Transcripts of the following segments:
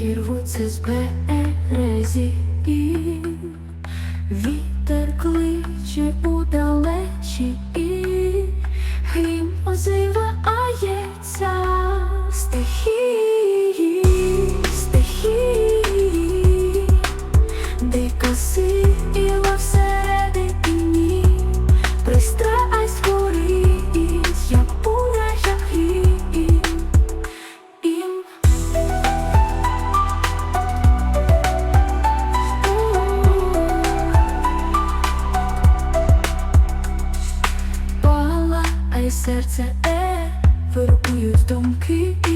Рвуться з березі, серце, е, вирукують думки, і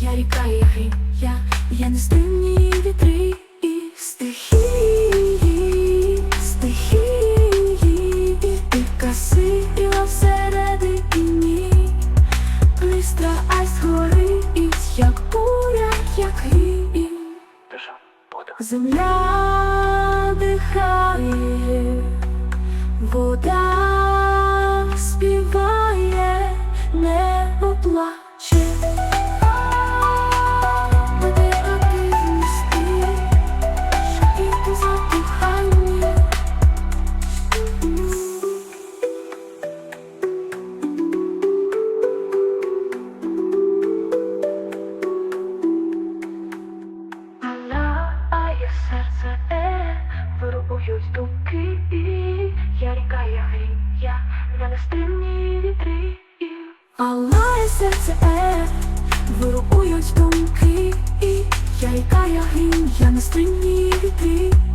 я ріка і грім, я, я нестримні вітри і стихії, стихії, дика сила всередині, Бистра айс горить, як буря, як грім. Земля дихає, вода вирубують думки, я ріка, я грім, я, на нестримні вітри. А серце, е, вирубують думки, я ріка, я грім, я нестримні вітри.